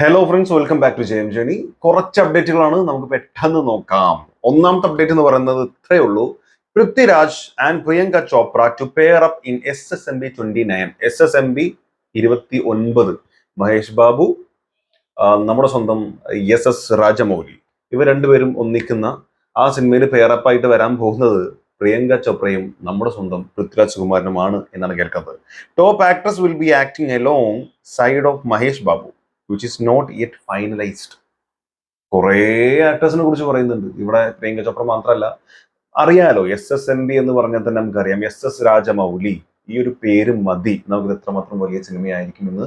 Hello friends welcome back to Jayam journey കുറച്ച് അപ്ഡേറ്റുകളാണ് നമുക്ക് പെട്ടെന്ന് നോക്കാം. ഒന്നാമത്തെ അപ്ഡേറ്റ് എന്ന് പറയുന്നത് ഇത്രയേ ഉള്ളൂ. Prithviraj and Priyanka Chopra to pair up in S S M B twenty nine S S M B ഇരുപത്തി ഒൻപത് മഹേഷ് ബാബു നമ്മുടെ സ്വന്തം എസ് എസ് രാജമൗലി. ഇവർ രണ്ടുപേരും ഒന്നിക്കുന്ന ആ സിനിമയിൽ പെയറപ്പായിട്ട് വരാൻ പോകുന്നത് പ്രിയങ്ക ചോപ്രയും നമ്മുടെ സ്വന്തം പൃഥ്വിരാജ് കുമാരനുമാണ് എന്നാണ് കേൾക്കുന്നത്. Top actress will be acting alongside of Mahesh Babu. Which is not yet finalised കുറേ ആക്ടേഴ്സിനെ കുറിച്ച് പറയുന്നുണ്ട്. ഇവിടെ പ്രിയങ്ക ചോപ്ര മാത്രമല്ല അറിയാലോ എസ് എസ് എം ബി എന്ന് പറഞ്ഞാൽ തന്നെ നമുക്കറിയാം. എസ് എസ് രാജമൗലി ഈ ഒരു പേര് മതി. നമുക്ക് എത്രമാത്രം വലിയ സിനിമയായിരിക്കുമെന്ന്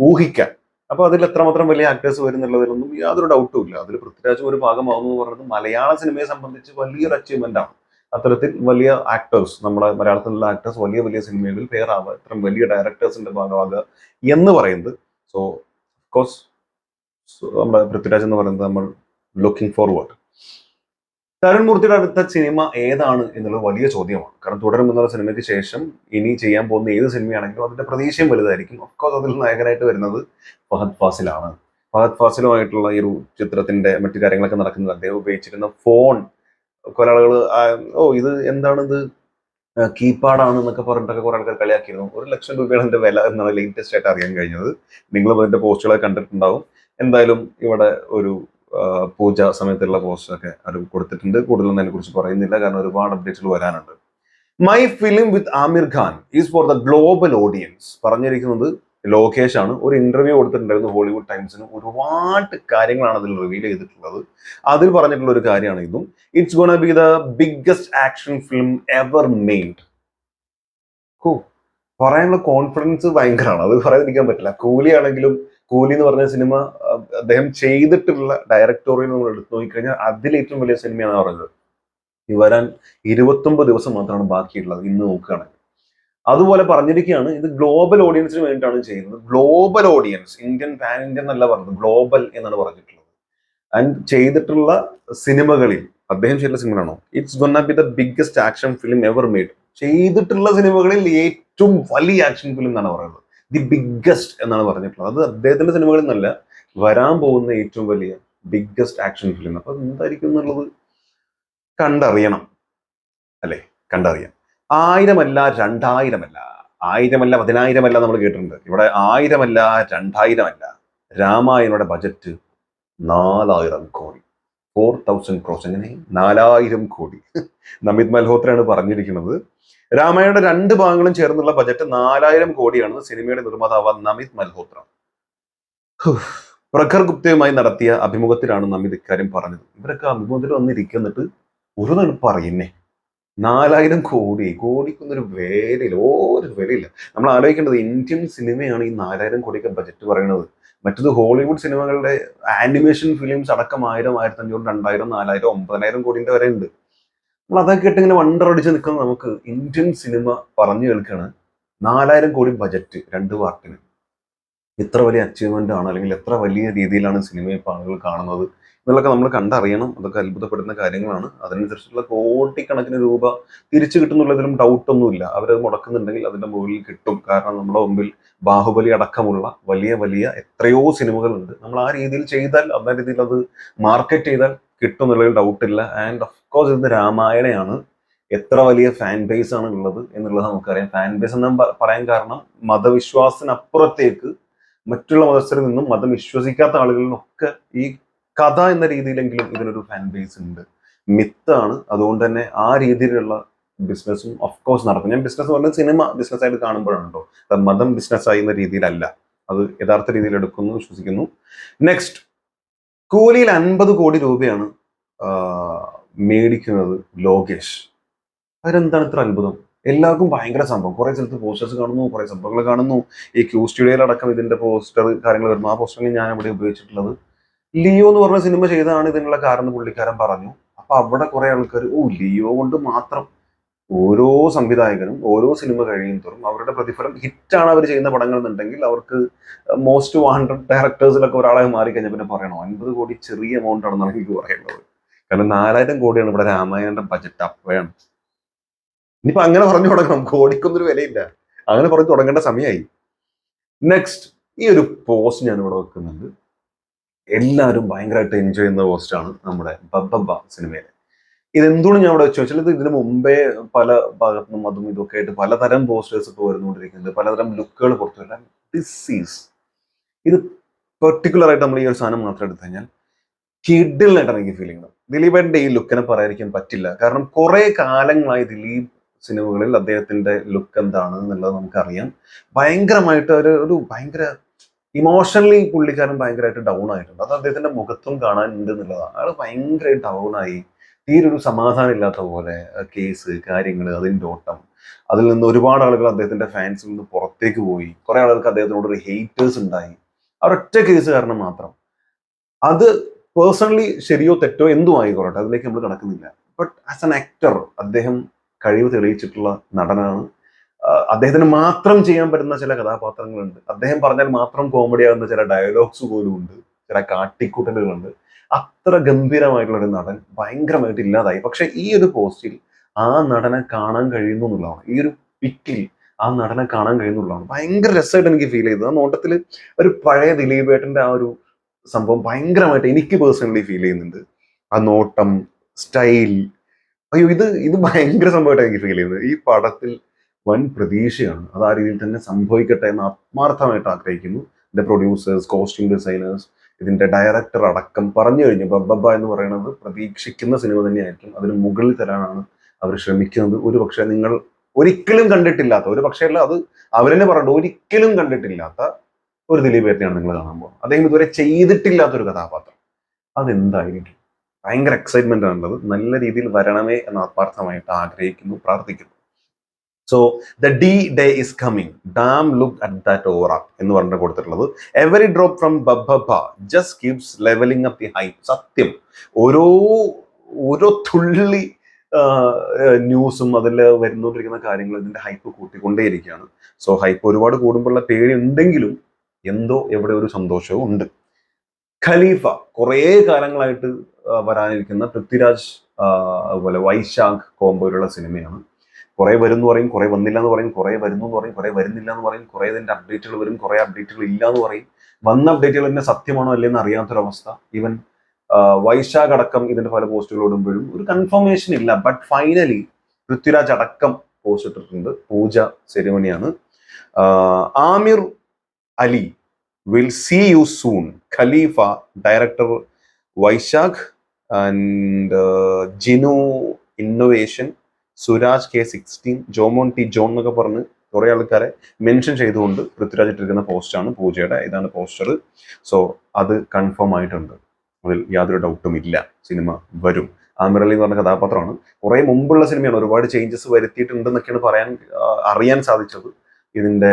ഊഹിക്കാൻ അപ്പൊ അതിൽ എത്രമാത്രം വലിയ ആക്ടേഴ്സ് വരുന്നുള്ളതിലൊന്നും യാതൊരു ഡൗട്ടും ഇല്ല. അതിൽ പൃഥ്വിരാജ് ഒരു ഭാഗമാകുന്നു എന്ന് പറയുന്നത് മലയാള സിനിമയെ സംബന്ധിച്ച് വലിയൊരു അച്ചീവ്മെന്റ് ആണ്. അത്തരത്തിൽ വലിയ ആക്ടേഴ്സ് നമ്മുടെ മലയാളത്തിലുള്ള ആക്ടേഴ്സ് വലിയ വലിയ സിനിമകളിൽ പേരാവുക ഇത്രയും വലിയ ഡയറക്ടേഴ്സിന്റെ ഭാഗമാകുക എന്ന് പറയുന്നത്. സോ നമ്മുടെ പൃഥ്വിരാജ് എന്ന് പറയുന്നത് നമ്മൾ ലുക്കിംഗ് ഫോർവേഡ് തരുൺ മൂർത്തിയുടെ അടുത്ത സിനിമ ഏതാണ് എന്നുള്ളത് വലിയ ചോദ്യമാണ്. കാരണം തുടരും എന്നുള്ള സിനിമയ്ക്ക് ശേഷം ഇനി ചെയ്യാൻ പോകുന്ന ഏത് സിനിമയാണെങ്കിലും അതിന്റെ പ്രതീക്ഷയും വലുതായിരിക്കും. ഒക്കെ അതിൽ നായകനായിട്ട് വരുന്നത് ഫഹദ് ഫാസിലാണ്. ഫഹദ് ഫാസിലുമായിട്ടുള്ള ഈ ഒരു ചിത്രത്തിന്റെ മറ്റു കാര്യങ്ങളൊക്കെ നടക്കുന്നത് അദ്ദേഹം ഉപയോഗിച്ചിരുന്ന ഫോൺ കുറെ ആളുകൾ ഓ ഇത് എന്താണിത്? കീപാഡാണ് എന്നൊക്കെ പറഞ്ഞിട്ടൊക്കെ കുറെ ആൾക്കാർ കളിയാക്കിയിരുന്നു. ഒരു ലക്ഷം രൂപയാണ് ഇതിന്റെ വില എന്നാണ് ലേറ്റസ്റ്റ് ആയിട്ട് അറിയാൻ കഴിഞ്ഞത്. നിങ്ങളും അതിന്റെ പോസ്റ്റുകളൊക്കെ കണ്ടിട്ടുണ്ടാവും. എന്തായാലും ഇവിടെ ഒരു പൂജ സമയത്തുള്ള പോസ്റ്റൊക്കെ അവർ കൊടുത്തിട്ടുണ്ട്. കൂടുതലൊന്നും അതിനെ കുറിച്ച് പറയുന്നില്ല. കാരണം ഒരുപാട് അപ്ഡേറ്റുകൾ വരാനുണ്ട്. My film with Aamir Khan is for the global audience പറഞ്ഞിരിക്കുന്നത് ലോകേഷ് ആണ് ഒരു ഇന്റർവ്യൂ കൊടുത്തിട്ടുണ്ടായിരുന്നു ഹോളിവുഡ് ടൈംസിന് ഒരുപാട് കാര്യങ്ങളാണ് അതിൽ റിവീൽ ചെയ്തിട്ടുള്ളത്. അതിൽ പറഞ്ഞിട്ടുള്ള ഒരു കാര്യമാണ് ഇതും. It's gonna be the biggest action film ever made കൂ പറയാനുള്ള കോൺഫിഡൻസ് ഭയങ്കരമാണ്. അത് പറയാതിരിക്കാൻ പറ്റില്ല. കൂലിയാണെങ്കിലും കൂലി എന്ന് പറഞ്ഞ സിനിമ അദ്ദേഹം ചെയ്തിട്ടുള്ള ഡയറക്ടോറിയൽ നമ്മൾ എടുത്തു നോക്കിക്കഴിഞ്ഞാൽ അതിൽ ഏറ്റവും വലിയ സിനിമയാണ് പറഞ്ഞത്. ഈ വരാൻ ഇരുപത്തൊമ്പത് ദിവസം മാത്രമാണ് ബാക്കിയുള്ളത്. ഇന്ന് നോക്കുകയാണെങ്കിൽ. അതുപോലെ പറഞ്ഞിരിക്കുകയാണ് ഇത് ഗ്ലോബൽ ഓഡിയൻസിന് വേണ്ടിയിട്ടാണ് ചെയ്യുന്നത്. Global audience Indian pan Indian എന്നല്ല പറഞ്ഞത് ഗ്ലോബൽ എന്നാണ് പറഞ്ഞിട്ടുള്ളത്. ആൻഡ് ചെയ്തിട്ടുള്ള സിനിമകളിൽ അദ്ദേഹം ചെയ്തിട്ടുള്ള സിനിമകളാണോ? It's gonna be the biggest action film ever made ചെയ്തിട്ടുള്ള സിനിമകളിൽ ഏറ്റവും വലിയ ആക്ഷൻ ഫിലിം എന്നാണ് പറയുന്നത്. ദി ബിഗ്ഗസ്റ്റ് എന്നാണ് പറഞ്ഞിട്ടുള്ളത്. അത് അദ്ദേഹത്തിന്റെ സിനിമകളിൽ നിന്നല്ല വരാൻ പോകുന്ന ഏറ്റവും വലിയ ബിഗ്ഗസ്റ്റ് ആക്ഷൻ ഫിലിം അപ്പൊ എന്തായിരിക്കും എന്നുള്ളത് കണ്ടറിയണം. അല്ലേ? കണ്ടറിയാം. ആയിരമല്ല രണ്ടായിരമല്ല. ആയിരമല്ല പതിനായിരമല്ല നമ്മൾ കേട്ടിട്ടുണ്ട്. ഇവിടെ ആയിരമല്ല രണ്ടായിരമല്ല. രാമായണയുടെ ബജറ്റ് നാലായിരം കോടി. ഫോർ തൗസൻഡ് ക്രോസ് എങ്ങനെ? നാലായിരം കോടി. നമിത് മൽഹോത്രയാണ് പറഞ്ഞിരിക്കുന്നത്. രാമായണയുടെ രണ്ട് ഭാഗങ്ങളും ചേർന്നുള്ള ബജറ്റ് നാലായിരം കോടിയാണ് സിനിമയുടെ നിർമ്മാതാവ് നമിത് മൽഹോത്ര. പ്രഖർ ഗുപ്തയുമായി നടത്തിയ അഭിമുഖത്തിലാണ് നമിത് ഇക്കാര്യം പറഞ്ഞത്. ഇവരൊക്കെ അഭിമുഖത്തിൽ വന്നിരിക്കുന്നിട്ട് ഒരു പറയുന്നേ നാലായിരം കോടി കോടിക്കൊന്നൊരു വിലയില്ല ഒരു വിലയില്ല. നമ്മൾ ആലോചിക്കേണ്ടത് ഇന്ത്യൻ സിനിമയാണ് ഈ നാലായിരം കോടിയൊക്കെ ബജറ്റ് പറയുന്നത്. മറ്റത് ഹോളിവുഡ് സിനിമകളുടെ ആനിമേഷൻ ഫിലിംസ് അടക്കം ആയിരം ആയിരത്തി അഞ്ഞൂറ് രണ്ടായിരം നാലായിരം ഒമ്പതിനായിരം കോടിന്റെ വരെ ഉണ്ട് നമ്മൾ അതൊക്കെ ഇട്ട് ഇങ്ങനെ വണ്ടർ അടിച്ച് നിൽക്കുന്ന നമുക്ക് ഇന്ത്യൻ സിനിമ പറഞ്ഞു കേൾക്കുകയാണ് നാലായിരം കോടി ബജറ്റ് രണ്ട് പാർട്ടിന്. ഇത്ര വലിയ അച്ചീവ്മെന്റ് ആണ് അല്ലെങ്കിൽ എത്ര വലിയ രീതിയിലാണ് സിനിമ ഇപ്പോൾ ആളുകൾ കാണുന്നത് എന്നുള്ളതൊക്കെ നമ്മൾ കണ്ടറിയണം. അതൊക്കെ അത്ഭുതപ്പെടുന്ന കാര്യങ്ങളാണ്. അതിനനുസരിച്ചുള്ള കോടിക്കണക്കിന് രൂപ തിരിച്ചു കിട്ടുന്നുള്ളതിലും ഡൗട്ട് ഒന്നുമില്ല. അവരത് മുടക്കുന്നുണ്ടെങ്കിൽ അതിന്റെ മുകളിൽ കിട്ടും. കാരണം നമ്മുടെ മുമ്പിൽ ബാഹുബലി അടക്കമുള്ള വലിയ വലിയ എത്രയോ സിനിമകളുണ്ട് നമ്മൾ ആ രീതിയിൽ ചെയ്താൽ അതേ രീതിയിൽ അത് മാർക്കറ്റ് ചെയ്താൽ കിട്ടും എന്നുള്ളതിൽ ഡൗട്ടില്ല ആൻഡ് ഓഫ് കോഴ്സ് ഇത് രാമായണയാണ്. എത്ര വലിയ ഫാൻ ബേസ് ആണ് ഉള്ളത് എന്നുള്ളത് നമുക്കറിയാം. ഫാൻ ബേസ് എന്ന് പറയാൻ കാരണം മതവിശ്വാസത്തിനപ്പുറത്തേക്ക് മറ്റുള്ള മതസ്ഥരിൽ നിന്നും മതം വിശ്വസിക്കാത്ത ആളുകളിൽ നിന്നൊക്കെ ഈ കഥ എന്ന രീതിയിലെങ്കിലും ഇതിനൊരു ഫാൻ ബേസ് ഉണ്ട്. മിത്താണ്. അതുകൊണ്ട് തന്നെ ആ രീതിയിലുള്ള ബിസിനസ്സും ഓഫ് കോഴ്സ് നടക്കും. ഞാൻ ബിസിനസ് പറഞ്ഞ സിനിമ ബിസിനസ് ആയിട്ട് അത് മതം ബിസിനസ് എന്ന രീതിയിലല്ല. അത് യഥാർത്ഥ രീതിയിൽ എടുക്കുന്നു വിശ്വസിക്കുന്നു. നെക്സ്റ്റ് കൂലിയിൽ അൻപത് കോടി രൂപയാണ് മേടിക്കുന്നത് ലോകേഷ്. അതിനെന്താണ് ഇത്ര അത്ഭുതം? എല്ലാവർക്കും ഭയങ്കര സംഭവം. കുറെ സ്ഥലത്ത് പോസ്റ്റേഴ്സ് കാണുന്നു കുറെ സംഭവങ്ങൾ കാണുന്നു. ഈ ക്യൂ സ്റ്റുഡിയോയിലടക്കം ഇതിന്റെ പോസ്റ്റർ കാര്യങ്ങൾ വരുന്നു. ആ പോസ്റ്ററിൽ ഞാൻ ഇവിടെ ഉപയോഗിച്ചിട്ടുള്ളത്. ലിയോ എന്ന് പറഞ്ഞ സിനിമ ചെയ്തതാണ് ഇതിനുള്ള കാരണം പുള്ളിക്കാരൻ പറഞ്ഞു. അപ്പൊ അവിടെ കുറെ ആൾക്കാർ ഓ ലിയോ കൊണ്ട് മാത്രം ഓരോ സംവിധായകനും ഓരോ സിനിമ കഴിയും തോറും അവരുടെ പ്രതിഫലം ഹിറ്റാണ് അവർ ചെയ്യുന്ന പടങ്ങൾ എന്നുണ്ടെങ്കിൽ അവർക്ക് മോസ്റ്റ് വാണ്ടഡ് ഡയറക്ടേഴ്സിലൊക്കെ ഒരാളെ മാറിക്കഴിഞ്ഞാൽ പിന്നെ പറയണോ? അൻപത് കോടി ചെറിയ എമൗണ്ട് ആണെന്നാണ് എനിക്ക് പറയുന്നത് കാരണം നാലായിരം കോടിയാണ് ഇവിടെ രാമായണന്റെ ബജറ്റ് അപ്പോഴാണ് ഇനിയിപ്പോ അങ്ങനെ പറഞ്ഞു തുടങ്ങണം. കോടിക്കൊന്നൊരു വിലയില്ല. അങ്ങനെ പറഞ്ഞു തുടങ്ങേണ്ട സമയമായി നെക്സ്റ്റ് ഈ ഒരു പോസ്റ്റ് ഞാൻ ഇവിടെ വെക്കുന്നുണ്ട്. എല്ലാവരും ഭയങ്കരമായിട്ട് എൻജോയ് ചെയ്യുന്ന പോസ്റ്റാണ് നമ്മുടെ ബബ്ബബ്ബ സിനിമയിലെ ഇതെന്തുകൊണ്ട് ഞാൻ ഇവിടെ വെച്ച്? വെച്ചാൽ ഇത് ഇതിന് മുമ്പേ പല ഭാഗത്തുനിന്നും അതും ഇതൊക്കെ ആയിട്ട് പലതരം പോസ്റ്റേഴ്സ് ഇപ്പോൾ വരുന്നുകൊണ്ടിരിക്കുന്നത് പലതരം ലുക്കുകൾ പുറത്തു വരാൻ ഡിസീസ് ഇത് പെർട്ടിക്കുലർ ആയിട്ട് നമ്മൾ ഈ ഒരു സാധനം മാത്രം എടുത്തു കഴിഞ്ഞാൽ കിഡിലായിട്ടാണ് എനിക്ക് ഫീൽ ചെയ്യുന്നത് ഈ ലുക്കിനെ പറയാതിരിക്കാൻ പറ്റില്ല. കാരണം കുറേ കാലങ്ങളായി ദിലീപ് സിനിമകളിൽ അദ്ദേഹത്തിന്റെ ലുക്ക് എന്താണ് എന്നുള്ളത് നമുക്കറിയാം. ഭയങ്കരമായിട്ട് ഒരു ഒരു ഭയങ്കര ഇമോഷണലി പുള്ളിക്കാരൻ ഭയങ്കരമായിട്ട് ഡൗൺ ആയിട്ടുണ്ട്. അത് അദ്ദേഹത്തിന്റെ മുഖത്തും കാണാനുണ്ട് എന്നുള്ളതാണ്. അയാൾ ഭയങ്കര ഡൗൺ ആയി. തീരെ ഒരു സമാധാനം ഇല്ലാത്ത പോലെ കേസ് കാര്യങ്ങൾ അതിന്റെ ഓട്ടം. അതിൽ നിന്ന് ഒരുപാട് ആളുകൾ അദ്ദേഹത്തിന്റെ ഫാൻസിൽ നിന്ന് പുറത്തേക്ക് പോയി. കുറെ ആളുകൾക്ക് അദ്ദേഹത്തിനോട് ഒരു ഹേറ്റേഴ്സ് ഉണ്ടായി. അവരൊറ്റ കേസ് കാരണം മാത്രം. അത് പേഴ്സണലി ശരിയോ തെറ്റോ എന്തും ആയിക്കോട്ടെ. അതിലേക്ക് നമ്മൾ കടക്കുന്നില്ല. ബട്ട് ആസ് ആൻ ആക്ടർ അദ്ദേഹം കഴിവ് തെളിയിച്ചിട്ടുള്ള നടനാണ്. അദ്ദേഹത്തിന് മാത്രം ചെയ്യാൻ പറ്റുന്ന ചില കഥാപാത്രങ്ങളുണ്ട്. അദ്ദേഹം പറഞ്ഞാൽ മാത്രം കോമഡി ആകുന്ന ചില ഡയലോഗ്സ് പോലും ഉണ്ട്. ചില കാട്ടിക്കൂട്ടലുകളുണ്ട്. അത്ര ഗംഭീരമായിട്ടുള്ള ഒരു നടൻ ഭയങ്കരമായിട്ട് ഇല്ലാതായി. പക്ഷെ ഈ ഒരു പോസ്റ്റിൽ ആ നടനെ കാണാൻ കഴിയുന്നു എന്നുള്ളതാണ്. ഈ ഒരു പിക്കിൽ ആ നടനെ കാണാൻ കഴിയുന്നു എന്നുള്ളതാണ്. ഭയങ്കര രസമായിട്ട് എനിക്ക് ഫീൽ ചെയ്തത്. ആ നോട്ടത്തിൽ ഒരു പഴയ ദിലീപേട്ടന്റെ ആ ഒരു സംഭവം ഭയങ്കരമായിട്ട് എനിക്ക് പേഴ്സണലി ഫീൽ ചെയ്യുന്നുണ്ട്. ആ നോട്ടം സ്റ്റൈൽ അയ്യോ ഇത് ഇത് ഭയങ്കര സംഭവമായിട്ട് എനിക്ക് ഫീൽ ചെയ്യുന്നത്. ഈ പടത്തിൽ വൻ പ്രതീക്ഷയാണ്. അത് ആ രീതിയിൽ തന്നെ സംഭവിക്കട്ടെ എന്ന് ആത്മാർത്ഥമായിട്ട് ആഗ്രഹിക്കുന്നു. ഇതിന്റെ പ്രൊഡ്യൂസേഴ്സ് കോസ്റ്റ്യൂം ഡിസൈനേഴ്സ് ഇതിന്റെ ഡയറക്ടർ അടക്കം പറഞ്ഞു കഴിഞ്ഞു. ബബ്ബ എന്ന് പറയുന്നത് പ്രതീക്ഷിക്കുന്ന സിനിമ തന്നെയായിരിക്കും. അതിന് മുകളിൽ തരാനാണ് അവർ ശ്രമിക്കുന്നത്. ഒരു പക്ഷേ നിങ്ങൾ ഒരിക്കലും കണ്ടിട്ടില്ലാത്ത ഒരു പക്ഷേ അല്ല അത് അവരെന്നെ പറഞ്ഞു ഒരിക്കലും കണ്ടിട്ടില്ലാത്ത ഒരു ദിലീപേറ്റനെയാണ് നിങ്ങൾ കാണാൻ പോകുന്നത്. അദ്ദേഹം ഇതുവരെ ചെയ്തിട്ടില്ലാത്ത ഒരു കഥാപാത്രം. അതെന്തായിരിക്കും? ഭയങ്കര എക്സൈറ്റ്മെന്റ് ആണുള്ളത്. നല്ല രീതിയിൽ വരണമേ എന്ന് ആത്മാർത്ഥമായിട്ട് ആഗ്രഹിക്കുന്നു പ്രാർത്ഥിക്കുന്നു. So the D day is coming damn look at that over എന്ന് പറഞ്ഞിട്ട് കൊടുത്തിട്ടുള്ളത്. Every drop from ബബ്ബ just keeps levelling up the high സത്യം. ഓരോ ഓരോ തുള്ളി ന്യൂസും അതിൽ വരുന്നുകൊണ്ടിരിക്കുന്ന കാര്യങ്ങൾ ഇതിന്റെ ഹൈപ്പ് കൂട്ടിക്കൊണ്ടേയിരിക്കുകയാണ്. സോ ഹൈപ്പ് ഒരുപാട് കൂടുമ്പോഴുള്ള പേടി ഉണ്ടെങ്കിലും എന്തോ എവിടെ ഒരു സന്തോഷവും ഉണ്ട്. ഖലീഫ കുറേ കാലങ്ങളായിട്ട് വരാനിരിക്കുന്ന പൃഥ്വിരാജ് അതുപോലെ വൈശാഖ് കോമ്പോയിലുള്ള സിനിമയാണ്. കുറേ വരും എന്ന് പറയും കുറേ വന്നില്ല എന്ന് പറയും കുറേ വരുന്നു എന്ന് പറയും കുറേ വരുന്നില്ല എന്ന് പറയും കുറേ ഇതിന്റെ അപ്ഡേറ്റുകൾ വരും കുറേ അപ്ഡേറ്റുകൾ ഇല്ല എന്ന് പറയും. വന്ന അപ്ഡേറ്റുകൾ തന്നെ സത്യമാണോ അല്ലേന്ന് അറിയാത്തൊരവസ്ഥ. ഈവൻ വൈശാഖ് അടക്കം ഇതിന്റെ പല പോസ്റ്റുകൾ ഇടുമ്പോഴും ഒരു കൺഫർമേഷൻ ഇല്ല. ബട്ട് ഫൈനലി പൃഥ്വിരാജ് അടക്കം പോസ്റ്റ് ഇട്ടിട്ടുണ്ട്. Pooja സെരിമണിയാണ് Aamir Ali will see you soon Khalifa director Vysakh and Jinu innovation Suraj K sixteen Jomon T John എന്നൊക്കെ പറഞ്ഞ് കുറെ ആൾക്കാരെ മെൻഷൻ ചെയ്തുകൊണ്ട് പൃഥ്വിരാജ് ഇട്ടിരിക്കുന്ന പോസ്റ്റാണ് പൂജയുടെ ഇതാണ് പോസ്റ്റർ സോ അത് കൺഫേം ആയിട്ടുണ്ട്. അതിൽ യാതൊരു ഡൗട്ടും ഇല്ല. സിനിമ വരും. ആമിറലി എന്ന് പറഞ്ഞ കഥാപാത്രമാണ്. കുറെ മുമ്പുള്ള സിനിമയാണ്. ഒരുപാട് ചേഞ്ചസ് വരുത്തിയിട്ടുണ്ടെന്നൊക്കെയാണ് പറയാൻ അറിയാൻ സാധിച്ചത്. ഇതിന്റെ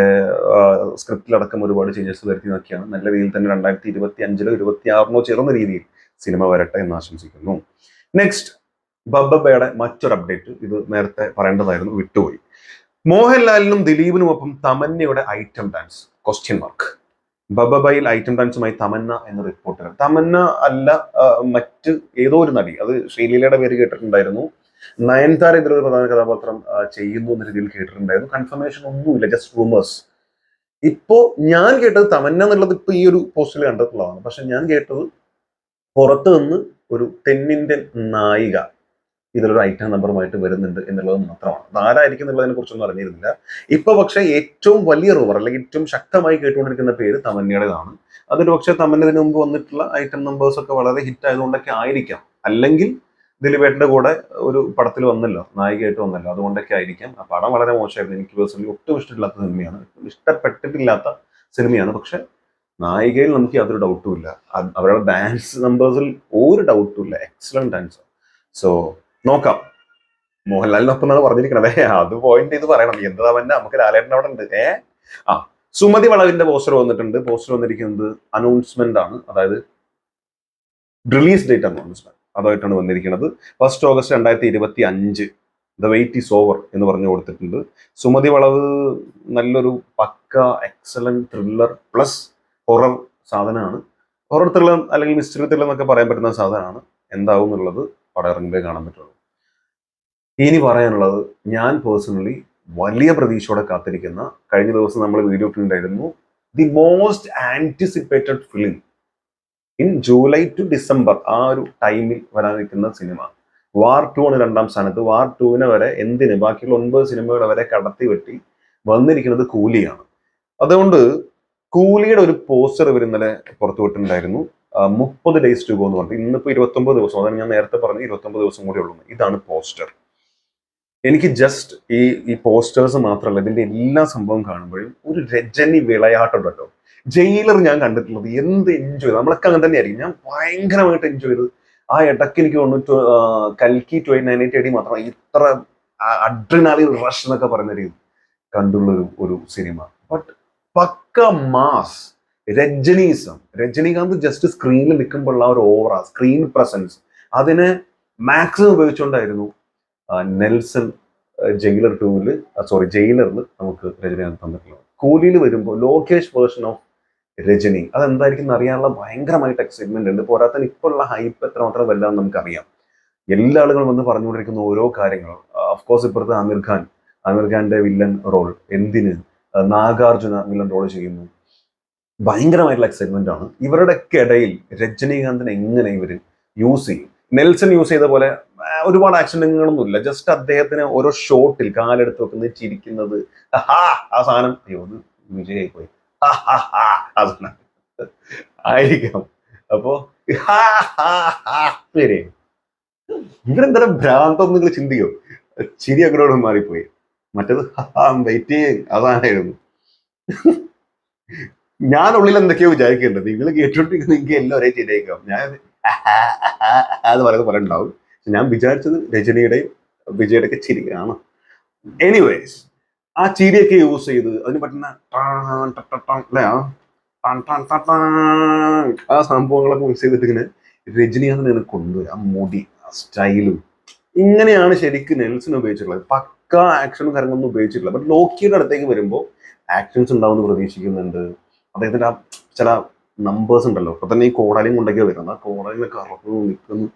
സ്ക്രിപ്റ്റിലടക്കം ഒരുപാട് ചേഞ്ചസ് വരുത്തി നോക്കിയാണ് നല്ല രീതിയിൽ തന്നെ രണ്ടായിരത്തി ഇരുപത്തി അഞ്ചിലോ ഇരുപത്തി ആറിനോ ചേർന്ന രീതിയിൽ സിനിമ വരട്ടെ എന്ന് ആശംസിക്കുന്നു. നെക്സ്റ്റ് ബബ്ബയുടെ മറ്റൊരു അപ്ഡേറ്റ് ഇത് നേരത്തെ പറയേണ്ടതായിരുന്നു വിട്ടുപോയി. മോഹൻലാലിനും ദിലീപിനും ഒപ്പം തമന്നയുടെ ഐറ്റം ഡാൻസ് ക്വസ്റ്റ്യൻ മാർക്ക് ബബബയിൽ ഐറ്റം ഡാൻസുമായി തമന്ന എന്ന റിപ്പോർട്ടുകൾ തമന്ന അല്ല മറ്റ് ഏതോ ഒരു നടി അത് ശ്രീലീലയുടെ പേര് കേട്ടിട്ടുണ്ടായിരുന്നു. നയൻതാര ഇതിലൊരു പ്രധാന കഥാപാത്രം ചെയ്യുന്നു എന്ന രീതിയിൽ കേട്ടിട്ടുണ്ടായിരുന്നു. കൺഫർമേഷൻ ഒന്നുമില്ല ജസ്റ്റ് റൂമേഴ്സ് ഇപ്പോ ഞാൻ കേട്ടത് തമന്ന എന്നുള്ളത് ഇപ്പൊ ഈ ഒരു പോസ്റ്റിൽ കണ്ടിട്ടുള്ളതാണ്. പക്ഷെ ഞാൻ കേട്ടത് പുറത്തു നിന്ന് ഒരു തെന്നിന്ത്യൻ നായിക ഇതിലൊരു ഐറ്റം നമ്പറുമായിട്ട് വരുന്നുണ്ട് എന്നുള്ളത് മാത്രമാണ്. അത് ആരായിരിക്കും എന്നുള്ളതിനെ കുറിച്ചൊന്നും അറിഞ്ഞിരുന്നില്ല. ഇപ്പൊ പക്ഷെ ഏറ്റവും വലിയ റൂവർ അല്ലെങ്കിൽ ഏറ്റവും ശക്തമായി കേട്ടുകൊണ്ടിരിക്കുന്ന പേര് തമന്നയുടേതാണ്. അതൊരു പക്ഷെ തമന്നതിന് മുമ്പ് വന്നിട്ടുള്ള ഐറ്റം നമ്പേഴ്സ് ഒക്കെ വളരെ ഹിറ്റ് ആയതുകൊണ്ടൊക്കെ ആയിരിക്കാം. അല്ലെങ്കിൽ ദിലീപേട്ടന്റെ കൂടെ ഒരു പടത്തിൽ വന്നല്ലോ നായികയായിട്ട് വന്നല്ലോ. അതുകൊണ്ടൊക്കെ ആയിരിക്കാം. ആ പടം വളരെ മോശമായിരുന്നു. എനിക്ക് പേഴ്സണലി ഒട്ടും ഇഷ്ടമില്ലാത്ത സിനിമയാണ്. ഇഷ്ടപ്പെട്ടിട്ടില്ലാത്ത സിനിമയാണ്. പക്ഷെ നായികയിൽ നമുക്ക് യാതൊരു ഡൗട്ടും ഇല്ല. അവരുടെ ഡാൻസ് നമ്പേഴ്സിൽ ഒരു ഡൗട്ടും ഇല്ല. എക്സലന്റ് ഡാൻസ് സോ നോക്കാം. മോഹൻലാലിനൊപ്പം എന്നാണ് പറഞ്ഞിരിക്കണത്. അത് പോയിന്റ് ചെയ്ത് പറയണം. എന്താ തന്നെ നമുക്ക് ലാലേട്ടൻ അവിടെ ഉണ്ട്. ഏ? ആ സുമതി വളവിന്റെ പോസ്റ്റർ വന്നിട്ടുണ്ട്. പോസ്റ്റർ വന്നിരിക്കുന്നത് അനൗൺസ്മെന്റ് ആണ്. അതായത് റിലീസ് ഡേറ്റ് അനൗൺസ്മെന്റ് അതായിട്ടാണ് വന്നിരിക്കുന്നത്. ഫസ്റ്റ് ഓഗസ്റ്റ് രണ്ടായിരത്തി ഇരുപത്തി അഞ്ച് ദ വെയിറ്റ് ഈസ് ഓവർ എന്ന് പറഞ്ഞു കൊടുത്തിട്ടുണ്ട്. സുമതി വളവ് നല്ലൊരു pakka excellent thriller plus horror സാധനമാണ്. ഹൊറർ ത്രില്ലർ അല്ലെങ്കിൽ മിസ്റ്ററി ത്രില്ലർ എന്നൊക്കെ പറയാൻ പറ്റുന്ന സാധനമാണ്. എന്താവും എന്നുള്ളത് പടം ഇറങ്ങുമ്പോൾ കാണാൻ പറ്റുള്ളൂ. ഇനി പറയാനുള്ളത് ഞാൻ പേഴ്സണലി വലിയ പ്രതീക്ഷയോടെ കാത്തിരിക്കുന്ന കഴിഞ്ഞ ദിവസം നമ്മൾ വീഡിയോ ഇട്ടിട്ടുണ്ടായിരുന്നു the most anticipated film in July to December ആ ഒരു ടൈമിൽ വരാനിരിക്കുന്ന സിനിമ. വാർ ടു ആണ് രണ്ടാം സ്ഥാനത്ത്. വാർ ടുവിനെ വരെ എന്തിന്? ബാക്കിയുള്ള ഒൻപത് സിനിമകളെ വരെ കടത്തി വെട്ടി വന്നിരിക്കുന്നത് കൂലിയാണ്. അതുകൊണ്ട് കൂലിയുടെ ഒരു പോസ്റ്റർ ഇവർ ഇന്നലെ പുറത്തുവിട്ടിട്ടുണ്ടായിരുന്നു മുപ്പത് ഡേയ്സ് ടു ഗോ എന്ന് പറഞ്ഞിട്ട്. ഇന്നിപ്പോ ഇരുപത്തൊമ്പത് ദിവസം. അതാണ് ഞാൻ നേരത്തെ പറഞ്ഞു ഇരുപത്തൊമ്പത് ദിവസം കൂടി ഉള്ളൂ. ഇതാണ് പോസ്റ്റർ. എനിക്ക് ജസ്റ്റ് ഈ ഈ പോസ്റ്റേഴ്സ് മാത്രമല്ല ഇതിന്റെ എല്ലാ സംഭവം കാണുമ്പോഴും ഒരു രജനി വിളയാട്ടുണ്ടല്ലോ ജയിലർ ഞാൻ കണ്ടിട്ടുള്ളത്. എന്ത് എൻജോയ് നമ്മളൊക്കെ അങ്ങനെ തന്നെയായിരിക്കും. ഞാൻ ഭയങ്കരമായിട്ട് എൻജോയ് ചെയ്തത്. ആ ഇടയ്ക്ക് എനിക്ക് തോന്നുന്നു കൽക്കി ട്വന്റി നയൻ എയ്റ്റി മാത്രം ഇത്ര അഡ്രിനാലി റഷ് എന്നൊക്കെ പറയുന്ന രീതി കണ്ടുള്ള ഒരു ഒരു cinema but pakka mass Rajinism. Rajinikanth just സ്ക്രീനിൽ നിൽക്കുമ്പോഴുള്ള ഒരു ഓവറ സ്ക്രീൻ പ്രസൻസ് അതിനെ മാക്സിമം ഉപയോഗിച്ചുകൊണ്ടായിരുന്നു നെൽസൺ ജയിലർ ടൂവിൽ സോറി ജയിലറിൽ നമുക്ക് രജനീകാന്ത് തന്നിട്ടുള്ളത്. കൂലിയിൽ വരുമ്പോൾ ലോകേഷ് വേർഷൻ ഓഫ് രജനി. അതെന്തായിരിക്കും അറിയാനുള്ള ഭയങ്കരമായിട്ട് എക്സൈറ്റ്മെന്റ് ഉണ്ട്. പോരാത്തതിന് ഇപ്പോൾ ഉള്ള ഹൈപ്പ് എത്ര മാത്രം വല്ലാന്ന് നമുക്കറിയാം. എല്ലാ ആളുകളും വന്ന് പറഞ്ഞുകൊണ്ടിരിക്കുന്ന ഓരോ കാര്യങ്ങൾ. കോഴ്സ് ഇപ്പുറത്ത് ആമിർ ഖാൻ. ആമിർ ഖാന്റെ വില്ലൻ റോൾ എന്തിന്? നാഗാർജുന വില്ലൻ റോൾ ചെയ്യുന്നു. ഭയങ്കരമായിട്ടുള്ള എക്സൈറ്റ്മെന്റ് ആണ്. ഇവരുടെയൊക്കെ ഇടയിൽ രജനീകാന്തിനെ എങ്ങനെ ഇവർ യൂസ് ചെയ്യും? നെൽസൺ യൂസ് ചെയ്ത പോലെ ഒരുപാട് ആക്ഷൻ ഇല്ല ജസ്റ്റ് അദ്ദേഹത്തിന് ഓരോ ഷോട്ടിൽ കാലെടുത്ത് വെക്കുന്നത് ചിരിക്കുന്നത്. ആ സാധനം അയ്യോ അത് വിജയായി പോയി ആ സാധനം. ആയിരിക്കാം. അപ്പോ ഹാ, ഹാ, ഹാ, ശരി ഇവരെന്തായാലും ഭ്രാന്തം നിങ്ങൾ ചിന്തിക്കോ. ചിരി അങ്ങോട്ട് മാറിപ്പോയി. മറ്റേത് വെയിറ്റ് അതാണായിരുന്നു. ഞാൻ ഉള്ളിൽ എന്തൊക്കെയോ വിചാരിക്കേണ്ടത് നിങ്ങൾ കേട്ടോണ്ടിരിക്കുന്ന നിങ്ങൾക്ക് എല്ലാം ഒരേ ചിരിയായിക്കാം ഞാൻ അത് പറയുന്നത് പോലെ ഉണ്ടാവും. ഞാൻ വിചാരിച്ചത് രജനിയുടെയും വിജയുടെ ഒക്കെ ചിരിയാണ്. എനിവേസ് ആ ചിരിയൊക്കെ യൂസ് ചെയ്ത് അതിന് പറ്റുന്ന ആ സംഭവങ്ങളൊക്കെ യൂസ് ചെയ്തിട്ട് ഇങ്ങനെ രജനീകാന്ത് ഇങ്ങനെ കൊണ്ടുവരും. ആ മുടി ആ സ്റ്റൈലും ഇങ്ങനെയാണ് ശരിക്കും നെൽസിന് ഉപയോഗിച്ചിട്ടുള്ളത്. പക്ക ആക്ഷനും കാര്യങ്ങളൊന്നും ഉപയോഗിച്ചിട്ടില്ല. ബട്ട് ലോക്കിയുടെ അടുത്തേക്ക് വരുമ്പോൾ ആക്ഷൻസ് ഉണ്ടാവുമെന്ന് പ്രതീക്ഷിക്കുന്നുണ്ട്. അദ്ദേഹത്തിന്റെ ആ ചില നമ്പേഴ്സ് ഉണ്ടല്ലോ. അപ്പൊ തന്നെ ഈ കോടാലിയും കൊണ്ടൊക്കെ വരുന്നത്. ആ കോടാലിയൊക്കെ അറന്നു നിൽക്കുന്നു